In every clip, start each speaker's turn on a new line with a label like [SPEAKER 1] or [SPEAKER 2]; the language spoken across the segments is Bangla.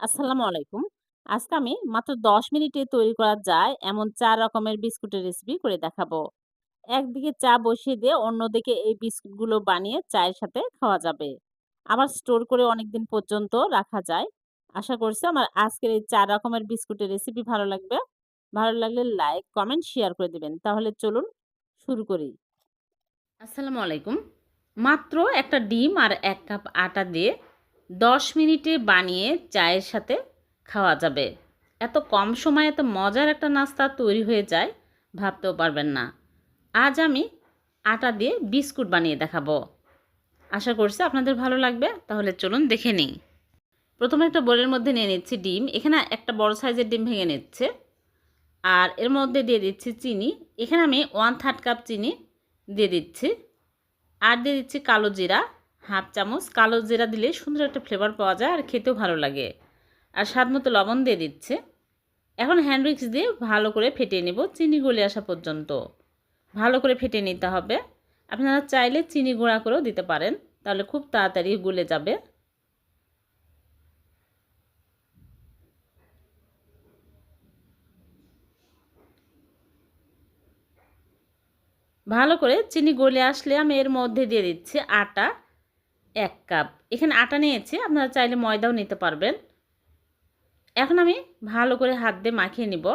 [SPEAKER 1] আসসালামু আলাইকুম। আজকে আমি মাত্র ১০ মিনিটে তৈরি করা যায় এমন চার রকমের বিস্কুটের রেসিপি করে দেখাবো। একদিকে চা বসিয়ে দিয়ে অন্যদিকে এই বিস্কুটগুলো বানিয়ে চায়ের সাথে খাওয়া যাবে। আবার স্টোর করে অনেকদিন পর্যন্ত রাখা যায়। আশা করছি আমার আজকের এই চার রকমের বিস্কুটের রেসিপি ভালো লাগবে। ভালো লাগলে লাইক, কমেন্ট, শেয়ার করে দিবেন। তাহলে চলুন শুরু করি। আসসালামু আলাইকুম। মাত্র একটা ডিম আর এক কাপ আটা দিয়ে ১০ মিনিটে বানিয়ে চায়ের সাথে খাওয়া যাবে। এত কম সময়ে এত মজার একটা নাস্তা তৈরি হয়ে যায়, ভাবতেও পারবেন না। আজ আমি আটা দিয়ে বিস্কুট বানিয়ে দেখাবো। আশা করছি আপনাদের ভালো লাগবে, তাহলে চলুন দেখে নিই। প্রথমে একটা বোলের মধ্যে নিয়ে নিচ্ছি ডিম। এখানে একটা বড় সাইজের ডিম ভেঙে নিচ্ছে। আর এর মধ্যে দিয়ে দিচ্ছি চিনি। এখানে আমি ওয়ান থার্ড কাপ চিনি দিয়ে দিচ্ছি। আর দিয়ে দিচ্ছি কালো জিরা হাফ চামচ কালো জিরা দিলে সুন্দর একটা ফ্লেভার পাওয়া যায় আর খেতেও ভালো লাগে। আর স্বাদ মতো লবণ দিয়ে দিচ্ছে। এখন হ্যান্ড উইক্স দিয়ে ভালো করে ফেটিয়ে নেব চিনি গলে আসা পর্যন্ত। ভালো করে ফেটিয়ে নিতে হবে। আপনারা চাইলে চিনি গুঁড়া করেও দিতে পারেন, তাহলে খুব তাড়াতাড়ি গলে যাবে। ভালো করে চিনি গলে আসলে আমি এর মধ্যে দিয়ে দিচ্ছি আটা। এক কাপ। এখানে আটা নিয়েছি, আপনারা চাইলে ময়দাও নিতে পারবেন। এখন আমি ভালো করে হাত দিয়ে মাখিয়ে নিব।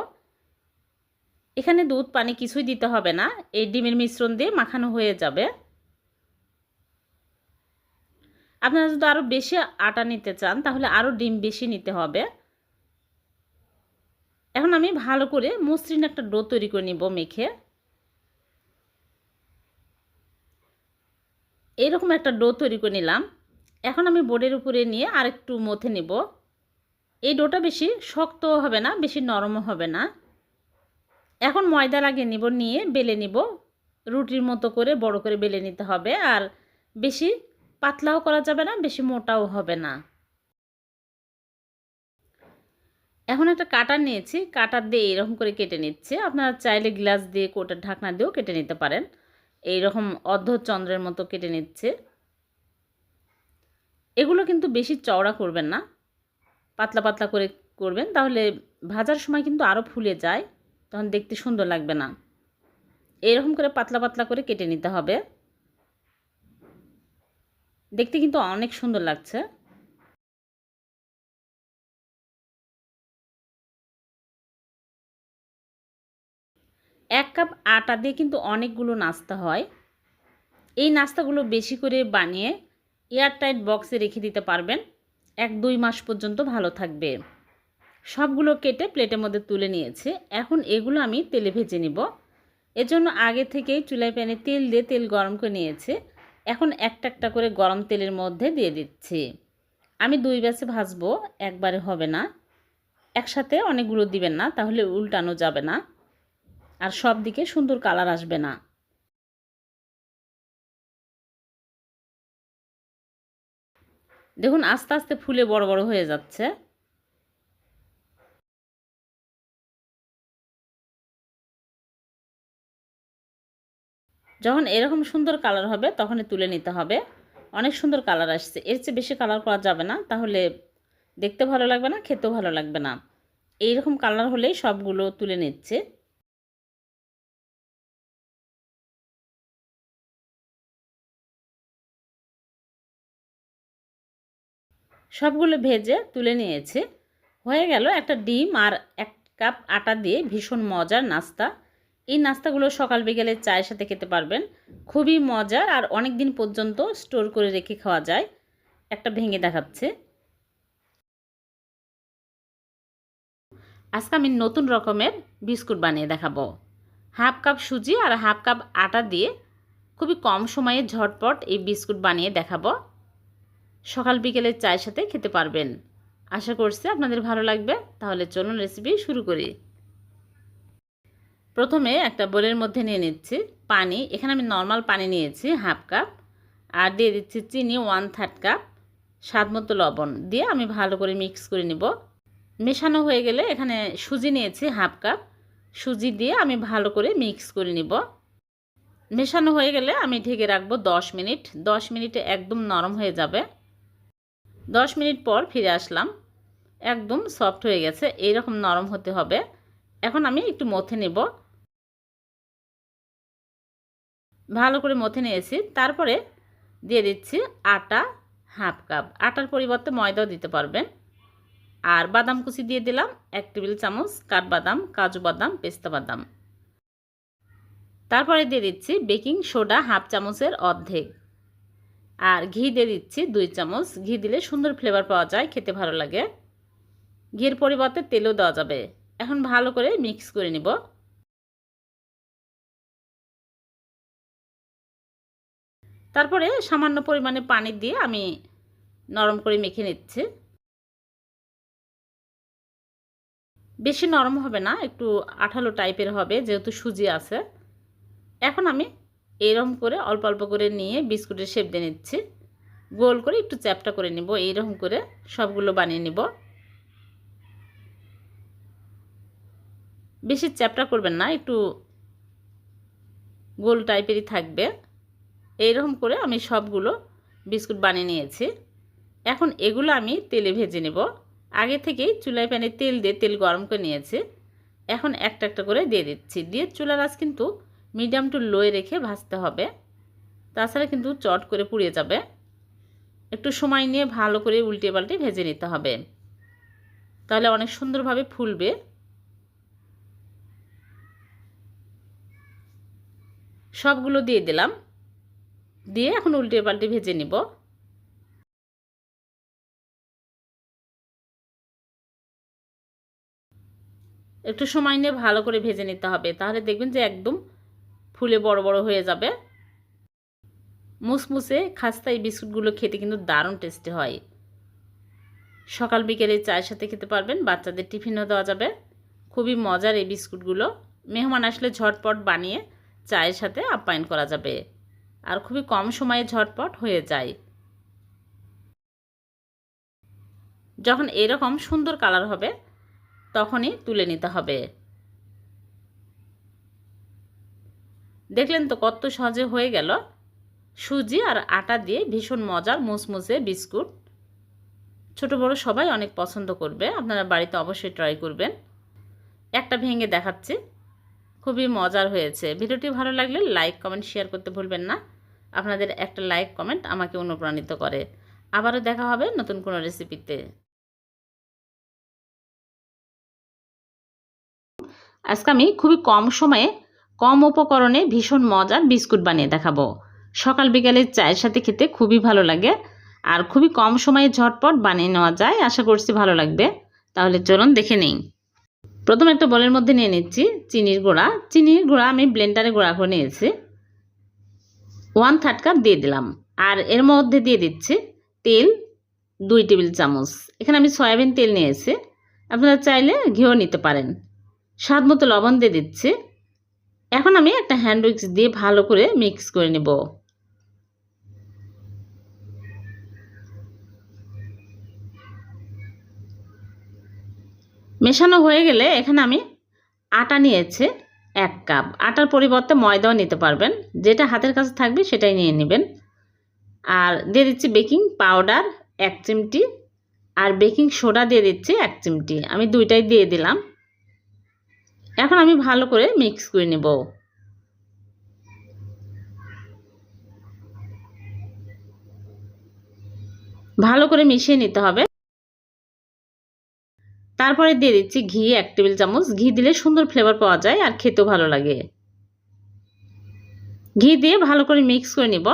[SPEAKER 1] এখানে দুধ, পানি কিছুই দিতে হবে না। এই ডিমের মিশ্রণ দিয়ে মাখানো হয়ে যাবে। আপনারা যদি আরও বেশি আটা নিতে চান, তাহলে আরও ডিম বেশি নিতে হবে। এখন আমি ভালো করে মসৃণ একটা ডো তৈরি করে নিব মেখে। এইরকম একটা ডো তৈরি করে নিলাম। এখন আমি বোর্ডের উপরে নিয়ে আরেকটু মথে নেব। এই ডোটা বেশি শক্তও হবে না, বেশি নরমও হবে না। এখন ময়দা লাগিয়ে নিব, নিয়ে বেলে নিব। রুটির মতো করে বড় করে বেলে নিতে হবে। আর বেশি পাতলাও করা যাবে না, বেশি মোটাও হবে না। এখন একটা কাটার নিয়েছি। কাটার দিয়ে এরকম করে কেটে নিচ্ছে। আপনারা চাইলে গ্লাস দিয়ে কোটার ঢাকনা দিয়েও কেটে নিতে পারেন। এই রকম অর্ধচন্দ্রের মতো কেটে নিচ্ছে। এগুলো কিন্তু বেশি চওড়া করবেন না। পাতলা পাতলা করে করবেন, তাহলে ভাজার সময় কিন্তু আরও ফুলে যায়, তখন দেখতে সুন্দর লাগবে না। এরকম করে পাতলা পাতলা করে কেটে নিতে হবে। দেখতে কিন্তু অনেক সুন্দর লাগছে। এক কাপ আটা দিয়ে কিন্তু অনেকগুলো নাস্তা হয়। এই নাস্তাগুলো বেশি করে বানিয়ে এয়ারটাইট বক্সে রেখে দিতে পারবেন। এক দুই মাস পর্যন্ত ভালো থাকবে। সবগুলো কেটে প্লেটের মধ্যে তুলে নিয়েছে। এখন এগুলো আমি তেলে ভেজে নিব। এজন্য আগে থেকেই চুলাই প্যানে তেল দিয়ে তেল গরম করে নিয়েছে। এখন একটা একটা করে গরম তেলের মধ্যে দিয়ে দিচ্ছি। আমি দুই ব্যাচে ভাজবো, একবারে হবে না। একসাথে অনেকগুলো দিবেন না, তাহলে উল্টানো যাবে না। আর সব দিকে সুন্দর কালার আসবে না। দেখুন, আস্তে আস্তে ফুলে বড় বড় হয়ে যাচ্ছে। যখন এরকম সুন্দর কালার হবে, তখনই তুলে নিতে হবে। অনেক সুন্দর কালার আসছে। এর চেয়ে বেশি কালার করা যাবে না, তাহলে দেখতে ভালো লাগবে না, খেতেও ভালো লাগবে না। এইরকম কালার হলেই সবগুলো তুলে নিচ্ছে। সবগুলো ভেজে তুলে নিয়েছি। হয়ে গেল একটা ডিম আর এক কাপ আটা দিয়ে ভীষণ মজার নাস্তা। এই নাস্তাগুলো সকাল বিকেলে চায়ের সাথে খেতে পারবেন। খুবই মজার আর অনেক দিন পর্যন্ত স্টোর করে রেখে খাওয়া যায়। একটা ভেঙে দেখাচ্ছে। আজকে আমি নতুন রকমের বিস্কুট বানিয়ে দেখাবো। হাফ কাপ সুজি আর হাফ কাপ আটা দিয়ে খুবই কম সময়ে ঝটপট এই বিস্কুট বানিয়ে দেখাবো। সকাল বিকেলে চায়ের সাথে খেতে পারবেন। আশা করছি আপনাদের ভালো লাগবে। তাহলে চলুন রেসিপি শুরু করি। প্রথমে একটা বোলের মধ্যে নিয়ে নিচ্ছি পানি। এখানে আমি নর্মাল পানি নিয়েছি হাফ কাপ আর দিয়ে দিচ্ছি চিনি ওয়ান থার্ড কাপ স্বাদ মতো লবণ। দিয়ে আমি ভালো করে মিক্স করে নিব। মেশানো হয়ে গেলে এখানে সুজি নিয়েছি হাফ কাপ সুজি দিয়ে আমি ভালো করে মিক্স করে নিব। মেশানো হয়ে গেলে আমি ঢেকে রাখব দশ মিনিট। দশ মিনিটে একদম নরম হয়ে যাবে। দশ মিনিট পর ফিরে আসলাম। একদম সফট হয়ে গেছে, এইরকম নরম হতে হবে। এখন আমি একটু মথে নেব। ভালো করে মথে নিয়েছি। তারপরে দিয়ে দিচ্ছি আটা হাফ কাপ। আটার পরিবর্তে ময়দাও দিতে পারবেন। আর বাদাম কুচি দিয়ে দিলাম এক টেবিল চামচ কাঠবাদাম, কাজু বাদাম, পেস্তা বাদাম। তারপরে দিয়ে দিচ্ছি বেকিং সোডা হাফ চামচের অর্ধেক। আর ঘি দিয়ে দিচ্ছি দুই চামচ। ঘি দিলে সুন্দর ফ্লেভার পাওয়া যায়, খেতে ভালো লাগে। ঘির পরিবর্তে তেলও দেওয়া যাবে। এখন ভালো করে মিক্স করে নিব। তারপরে সামান্য পরিমাণে পানি দিয়ে আমি নরম করে মেখে নিচ্ছি। বেশি নরম হবে না, একটু আঠালো টাইপের হবে, যেহেতু সুজি আছে। এখন আমি এইরকম করে অল্প অল্প করে নিয়ে বিস্কুটের শেপ দিয়ে নিচ্ছি। গোল করে একটু চ্যাপটা করে নিব, এইরকম করে সবগুলো বানিয়ে নিব। বেশি চ্যাপটা করবেন না, একটু গোল টাইপেরই থাকবে। এইরকম করে আমি সবগুলো বিস্কুট বানিয়ে নিয়েছি। এখন এগুলো আমি তেলে ভেজে নেব। আগে থেকেই চুলায় প্যানে তেল দিয়ে তেল গরম করে নিয়েছি। এখন একটা একটা করে দিয়ে দিচ্ছি। দিয়ে চুলার আজ কিন্তু মিডিয়াম টু লোয়ে রেখে ভাজতে হবে। তাছাড়া কিন্তু চট করে পুড়িয়ে যাবে। একটু সময় নিয়ে ভালো করে উল্টে পাল্টে ভেজে নিতে হবে। তাহলে অনেক সুন্দরভাবে ফুলবে। সবগুলো দিয়ে দিলাম। দিয়ে এখন উল্টে পাল্টে ভেজে নিব। একটু সময় নিয়ে ভালো করে ভেজে নিতে হবে। তাহলে দেখবেন যে একদম ফুলে বড় বড় হয়ে যাবে। মুসমুসে খাস্তা এই বিস্কুটগুলো খেতে কিন্তু দারুণ টেস্টি হয়। সকাল বিকেলে চায়ের সাথে খেতে পারবেন, বাচ্চাদের টিফিনও দেওয়া যাবে। খুবই মজার এই বিস্কুটগুলো। মেহমান আসলে ঝটপট বানিয়ে চায়ের সাথে আপ্যায়ন করা যাবে। আর খুবই কম সময়ে ঝটপট হয়ে যায়। যখন এরকম সুন্দর কালার হবে, তখনই তুলে নিতে হবে। দেখলেন তো কত সহজে হয়ে গেল। সুজি আর আটা দিয়ে ভীষণ মজার মুসমুসে বিস্কুট। ছোট বড় সবাই অনেক পছন্দ করবে, আপনারা বাড়িতে অবশ্যই ট্রাই করবেন। একটা ভেঙে দেখাচ্ছি, খুবই মজার হয়েছে। ভিডিওটি ভালো লাগলে লাইক কমেন্ট শেয়ার করতে ভুলবেন না। আপনাদের একটা লাইক কমেন্ট আমাকে অনুপ্রাণিত করে। আবারও দেখা হবে নতুন কোনো রেসিপিতে আজকে আমি খুবই কম সময়ে কম উপকরণে ভীষণ মজার বিস্কুট বানিয়ে দেখাবো। সকাল বিকালে চায়ের সাথে খেতে খুবই ভালো লাগে। আর খুবই কম সময়ে ঝটপট বানিয়ে নেওয়া যায়, আশা করছি ভালো লাগবে। তাহলে চলুন দেখে নিই। প্রথমে একটা বলের মধ্যে নিয়ে নিচ্ছি চিনির গুঁড়া। চিনির গুঁড়া আমি ব্লেন্ডারে গুঁড়া করে নিয়েছি। ওয়ান থার্ড কাপ দিয়ে দিলাম। আর এর মধ্যে দিয়ে দিচ্ছি তেল দুই টেবিল চামচ। এখানে আমি সয়াবিন তেল নিয়েছি। আপনারা চাইলে ঘিও নিতে পারেন। স্বাদ মতো লবণ দিয়ে দিচ্ছি। এখন আমি একটা হ্যান্ড উইক্স দিয়ে ভালো করে মিক্স করে নেব। মেশানো হয়ে গেলে এখানে আমি আটা নিয়েছি এক কাপ। আটার পরিবর্তে ময়দাও নিতে পারবেন। যেটা হাতের কাছে থাকবে সেটাই নিয়ে নেবেন। আর দিয়ে দিচ্ছি বেকিং পাউডার এক চিমটি, আর বেকিং সোডা দিয়ে দিচ্ছি এক চিমটি। আমি দুইটাই দিয়ে দিলাম। এখন আমি ভালো করে মিক্স করে নেব। ভালো করে মিশিয়ে নিতে হবে। তারপরে দিয়ে দিচ্ছি ঘি, এক টেবিল চামচ। ঘি দিলে সুন্দর ফ্লেভার পাওয়া যায় আর খেতেও ভালো লাগে। ঘি দিয়ে ভালো করে মিক্স করে নিব।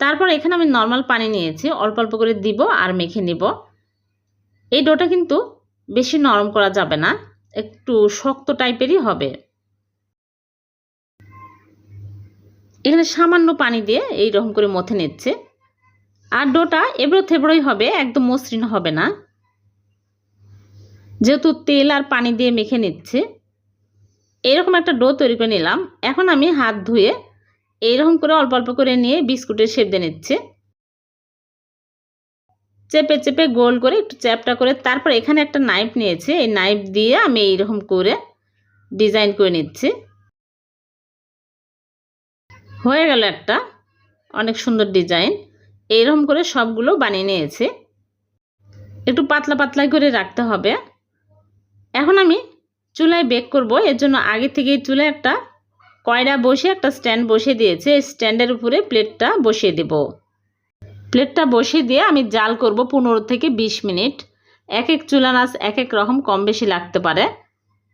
[SPEAKER 1] তারপর এখানে আমি নর্মাল পানি নিয়েছি, অল্প অল্প করে দিব আর মেখে নিব। এই ডোটা কিন্তু বেশি নরম করা যাবে না। একটু শক্ত টাইপেরই হবে। এখানে সামান্য পানি দিয়ে এই রকম করে মথে নিচ্ছে। আর ডোটা এবড়ো থেবড়োই হবে, একদম মসৃণ হবে না। যেহেতু তেল আর পানি দিয়ে মেখে নিচ্ছে, এরকম একটা ডো তৈরি করে নিলাম। এখন আমি হাত ধুয়ে এইরকম করে অল্প অল্প করে নিয়ে বিস্কুটের শেপ দিয়ে নিচ্ছে। চেপে চেপে গোল করে একটু চ্যাপটা করে তারপর এখানে একটা নাইফ নিয়েছি। এই নাইফ দিয়ে আমি এইরকম করে ডিজাইন করে নিচ্ছি। হয়ে গেল একটা অনেক সুন্দর ডিজাইন এইরকম করে সবগুলো বানিয়ে নিয়েছি। একটু পাতলা পাতলা করে রাখতে হবে। এখন আমি চুলায় বেক করব। এর জন্য আগে থেকেই চুলায় একটা কয়লা বসে একটা স্ট্যান্ড বসিয়ে দিয়েছে। স্ট্যান্ডের উপরে প্লেটটা বসিয়ে দেব। প্লেটটা বসিয়ে দিয়ে আমি জাল করব পনেরো থেকে বিশ মিনিট। এক এক চুলা নাচ এক এক রকম কম বেশি লাগতে পারে।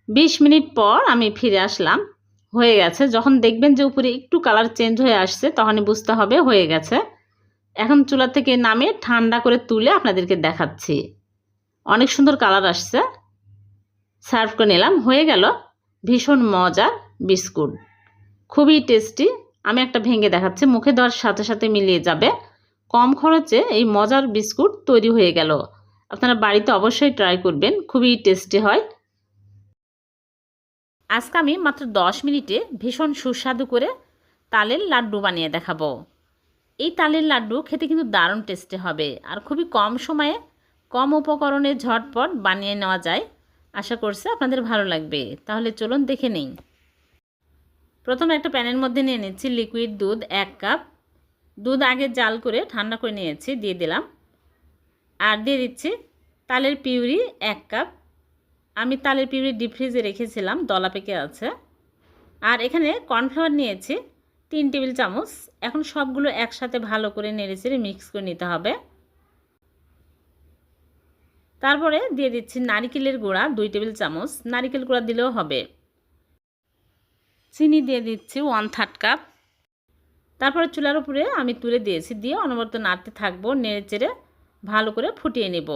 [SPEAKER 1] বিশ মিনিট পর আমি ফিরে আসলাম। হয়ে গেছে। যখন দেখবেন যে উপরে একটু কালার চেঞ্জ হয়ে আসছে, তখনই বুঝতে হবে হয়ে গেছে। এখন চুলা থেকে নামে ঠান্ডা করে তুলে আপনাদেরকে দেখাচ্ছি। অনেক সুন্দর কালার আসছে। সার্ভ করে নিলাম। হয়ে গেল। ভীষণ মজার বিস্কুট। খুবই টেস্টি। আমি একটা ভেঙে দেখাচ্ছি। মুখে দেওয়ার সাথে সাথে মিলিয়ে যাবে। কম খরচে এই মজার বিস্কুট তৈরি হয়ে গেল। আপনারা বাড়িতে অবশ্যই ট্রাই করবেন, খুবই টেস্টি হয়। আজকে আমি মাত্র দশ মিনিটে ভীষণ সুস্বাদু করে তালের লাড্ডু বানিয়ে দেখাবো। এই তালের লাড্ডু খেতে কিন্তু দারুণ টেস্টি হবে আর খুবই কম সময়ে কম উপকরণে ঝটপট বানিয়ে নেওয়া যায়। আশা করছি আপনাদের ভালো লাগবে। তাহলে চলুন দেখে নিই। প্রথমে একটা প্যানের মধ্যে নিয়ে নিচ্ছি লিকুইড দুধ এক কাপ দুধ আগে জাল করে ঠান্ডা করে নিয়েছি, দিয়ে দিলাম। আর দিয়ে দিচ্ছি তালের পিউরি এক কাপ। আমি তালের পিউরি ডিপ ফ্রিজে রেখেছিলাম, দলা পেকে আছে। আর এখানে কর্নফ্লাওয়ার নিয়েছি, তিন টেবিল চামচ। এখন সবগুলো একসাথে ভালো করে নেড়েচেড়ে মিক্স করে নিতে হবে। তারপরে দিয়ে দিচ্ছি নারিকেলের গুঁড়া, দুই টেবিল চামচ। নারিকেল গুঁড়া দিলেও হবে। চিনি দিয়ে দিচ্ছি ওয়ান থার্ড কাপ। তারপরে চুলার উপরে আমি তুলে দিয়েছি, দিয়ে অনবরত নাড়তে থাকব, নেড়ে চেড়ে ভালো করে ফুটিয়ে নেব।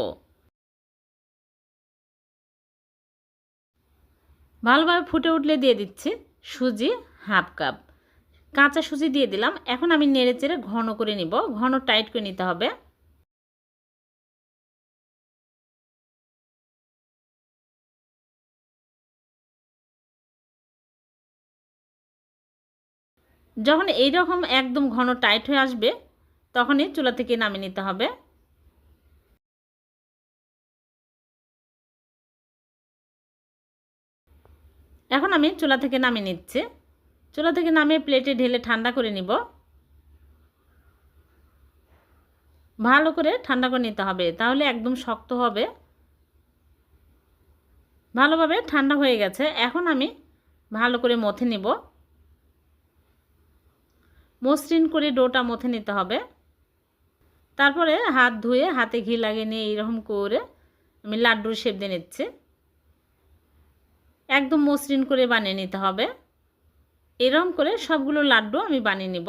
[SPEAKER 1] ভালোভাবে ফুটে উঠলে দিয়ে দিচ্ছি সুজি হাফ কাপ। কাঁচা সুজি দিয়ে দিলাম, এখন আমি নেড়ে চেড়ে ঘন করে নিব, ঘন টাইট করে নিতে হবে। যখন এই রকম একদম ঘন টাইট হয়ে আসবে, তখনই চুলা থেকে নামিয়ে নিতে হবে। এখন আমি চুলা থেকে নামিয়ে নিচ্ছি। চুলা থেকে নামিয়ে প্লেটে ঢেলে ঠান্ডা করে নিব। ভালো করে ঠান্ডা করে নিতে হবে, তাহলে একদম শক্ত হবে। ভালোভাবে ঠান্ডা হয়ে গেছে। এখন আমি ভালো করে মথে নিব। মসৃণ করে ডোটা মথে নিতে হবে। তারপরে হাত ধুয়ে হাতে ঘি লাগিয়ে নিয়ে এইরকম করে আমি লাড্ডুর শেপ দিয়ে নিচ্ছি। একদম মসৃণ করে বানিয়ে নিতে হবে। এরকম করে সবগুলো লাড্ডু আমি বানিয়ে নিব।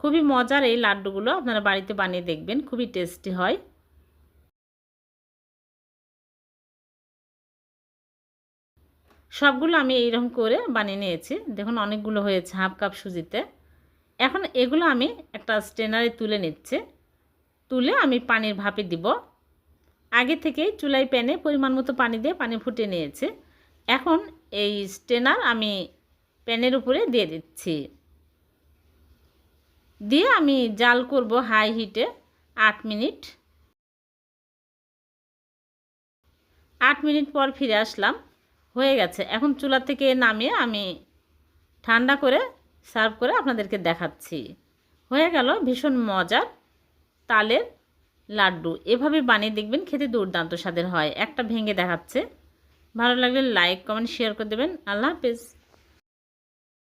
[SPEAKER 1] খুবই মজার এই লাড্ডুগুলো আপনারা বাড়িতে বানিয়ে দেখবেন, খুবই টেস্টি হয়। সবগুলো আমি এইরকম করে বানিয়ে নিয়েছি। দেখুন, অনেকগুলো হয়েছে, হাফ কাপ সুজিতে। এখন এগুলো আমি একটা স্টেনারে তুলে নিচ্ছে। তুলে আমি পানির ভাপে দিব। আগে থেকেই চুলাই প্যানে পরিমাণ মতো পানি দিয়ে পানি ফুটে নিয়েছে। এখন এই স্টেনার আমি প্যানের উপরে দিয়ে দিচ্ছি। দিয়ে আমি জাল করব হাই হিটে আট মিনিট। আট মিনিট পর ফিরে আসলাম। হয়ে গেছে। এখন চুলা থেকে নামিয়ে আমি ঠান্ডা করে সার্ভ করে আপনাদেরকে দেখাচ্ছি। হয়ে গেল ভীষণ মজার তালের লাড্ডু। এভাবে বানিয়ে দেখবেন খেতে দুর্দান্ত স্বাদের হয়। একটা ভেঙে দেখাচ্ছে। ভালো লাগলে লাইক কমেন্ট শেয়ার করে দেবেন। আল্লাহ হাফেজ।